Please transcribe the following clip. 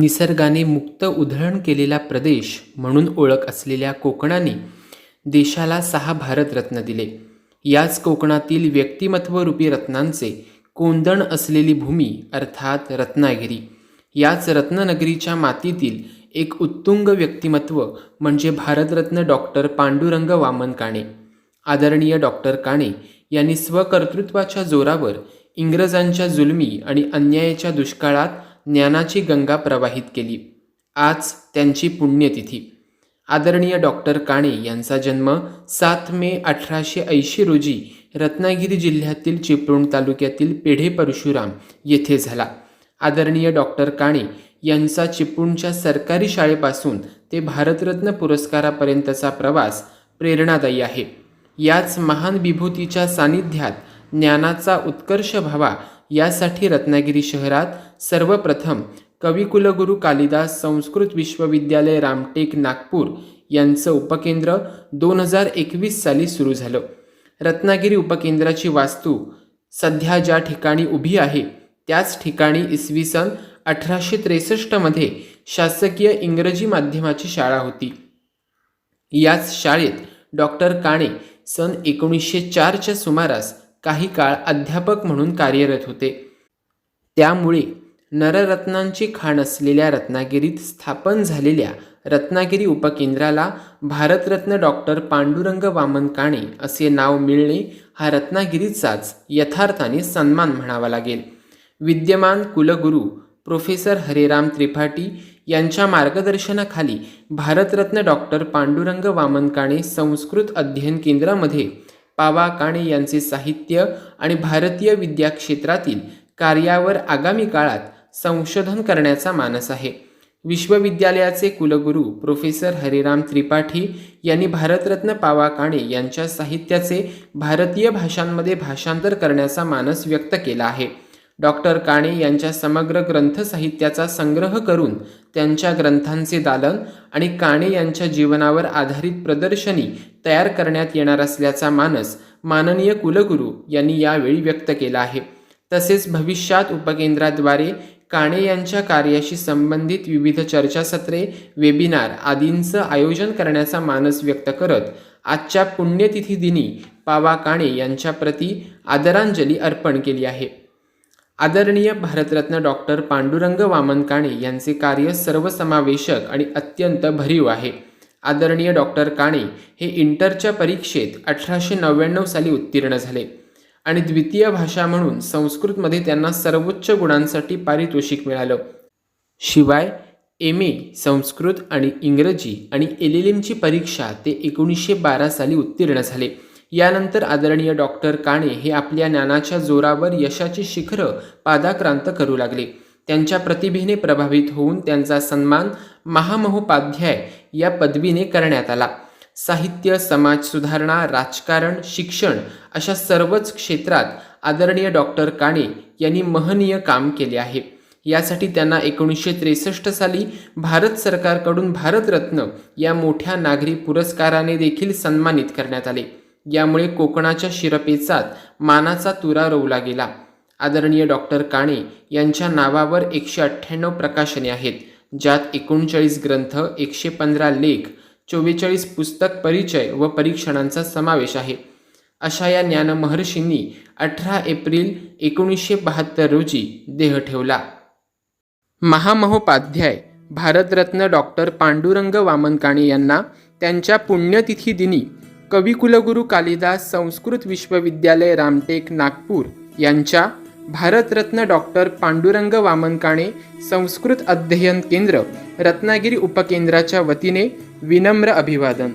निसर्गाने मुक्त उधळण केलेला प्रदेश म्हणून ओळख असलेल्या कोकणाने देशाला सहा भारतरत्न दिले. याच कोकणातील व्यक्तिमत्वरूपी रत्नांचे कोंदण असलेली भूमी अर्थात रत्नागिरी याच रत्ननगरीच्या मातीतील एक उत्तुंग व्यक्तिमत्व म्हणजे भारतरत्न डॉक्टर पांडुरंग वामन काणे आदरणीय डॉक्टर काणे यांनी स्वकर्तृत्वाच्या जोरावर इंग्रजांच्या जुलमी आणि अन्यायाच्या दुष्काळात ज्ञानाची गंगा प्रवाहित केली. आज त्यांची पुण्यतिथी. आदरणीय डॉक्टर काणे यांचा जन्म सात मे अठराशे ऐंशी रोजी रत्नागिरी जिल्ह्यातील चिपळूण तालुक्यातील पेढे परशुराम येथे झाला. आदरणीय डॉक्टर काणे यांचा चिपळूणच्या सरकारी शाळेपासून ते भारतरत्न पुरस्कारापर्यंतचा प्रवास प्रेरणादायी आहे. याच महान विभूतीच्या सानिध्यात ज्ञानाचा उत्कर्ष व्हावा यासाठी रत्नागिरी शहरात सर्वप्रथम कविकुलगुरू कालिदास संस्कृत विश्वविद्यालय रामटेक नागपूर यांचं उपकेंद्र दोन हजार एकवीस साली सुरू झालं. रत्नागिरी उपकेंद्राची वास्तू सध्या ज्या ठिकाणी उभी आहे त्याच ठिकाणी इसवी सन अठराशे त्रेसष्टमध्ये शासकीय इंग्रजी माध्यमाची शाळा होती. याच शाळेत डॉक्टर काणे सन एकोणीसशे चारच्या सुमारास काही काळ अध्यापक म्हणून कार्यरत होते. त्यामुळे नररत्नांची खाण असलेल्या रत्नागिरीत स्थापन झालेल्या रत्नागिरी उपकेंद्राला भारतरत्न डॉक्टर पांडुरंग वामन काणे असे नाव मिळणे हा रत्नागिरीचाच यथार्थाने सन्मान म्हणावा लागेल. विद्यमान कुलगुरू प्रोफेसर हरेराम त्रिपाठी यांच्या मार्गदर्शनाखाली भारतरत्न डॉक्टर पांडुरंग वामन काणे संस्कृत अध्ययन केंद्रामध्ये पावा काणे यांचे साहित्य आणि भारतीय विद्या क्षेत्रातील कार्यावर आगामी काळात संशोधन करण्याचा मानस आहे. विश्वविद्यालयाचे कुलगुरू प्रोफेसर हरिराम त्रिपाठी यांनी भारतरत्न पावा काणे यांच्या साहित्याचे भारतीय भाषांमध्ये भाषांतर करण्याचा मानस व्यक्त केला आहे. डॉक्टर काणे यांच्या समग्र ग्रंथ साहित्याचा संग्रह करून त्यांच्या ग्रंथांचे दालन आणि काणे यांच्या जीवनावर आधारित प्रदर्शनी तयार करण्यात येणार असल्याचा मानस माननीय कुलगुरू यांनी यावेळी व्यक्त केला आहे. तसेच भविष्यात उपकेंद्राद्वारे काणे यांच्या कार्याशी संबंधित विविध चर्चासत्रे वेबिनार आदींचं आयोजन करण्याचा मानस व्यक्त करत आजच्या पुण्यतिथी दिनी पावा काणे यांच्या प्रती आदरांजली अर्पण केली आहे. आदरणीय भारतरत्न डॉक्टर पांडुरंग वामन काणे यांचे कार्य सर्वसमावेशक आणि अत्यंत भरीव आहे. आदरणीय डॉक्टर काणे हे इंटरच्या परीक्षेत अठराशे नव्याण्णव साली उत्तीर्ण झाले आणि द्वितीय भाषा म्हणून संस्कृतमध्ये त्यांना सर्वोच्च गुणांसाठी पारितोषिक मिळालं. शिवाय एम ए संस्कृत आणि इंग्रजी आणि एल एल एमची परीक्षा ते एकोणीसशे बारा साली उत्तीर्ण झाले. यानंतर आदरणीय डॉक्टर काणे हे आपल्या ज्ञानाच्या जोरावर यशाची शिखरं पादाक्रांत करू लागले. त्यांच्या प्रतिभेने प्रभावित होऊन त्यांचा सन्मान महामहोपाध्याय या पदवीने करण्यात आला. साहित्य समाज सुधारणा राजकारण शिक्षण अशा सर्वच क्षेत्रात आदरणीय डॉक्टर काणे यांनी महनीय काम केले आहे. यासाठी त्यांना एकोणीसशे त्रेसष्ट साली भारत सरकारकडून भारतरत्न या मोठ्या नागरी पुरस्काराने देखील सन्मानित करण्यात आले. यामुळे कोकणाच्या शिरपेचात मानाचा तुरा रोवला गेला. आदरणीय डॉक्टर काणे यांच्या नावावर एकशे अठ्ठ्याण्णव प्रकाशने आहेत ज्यात एकोणचाळीस ग्रंथ एकशे पंधरा लेख चव्वेचाळीस पुस्तक परिचय व परीक्षणांचा समावेश आहे. अशा या ज्ञानमहर्षींनी अठरा एप्रिल एकोणीसशे बहात्तर रोजी देह ठेवला. महामहोपाध्याय भारतरत्न डॉक्टर पांडुरंग वामन काणे यांना त्यांच्या पुण्यतिथी दिनी कविकुलगुरू कालिदास संस्कृत विश्वविद्यालय रामटेक नागपूर यांच्या भारतरत्न डॉक्टर पांडुरंग वामनकाणे संस्कृत अध्ययन केंद्र रत्नागिरी उपकेंद्राच्या वतीने विनम्र अभिवादन.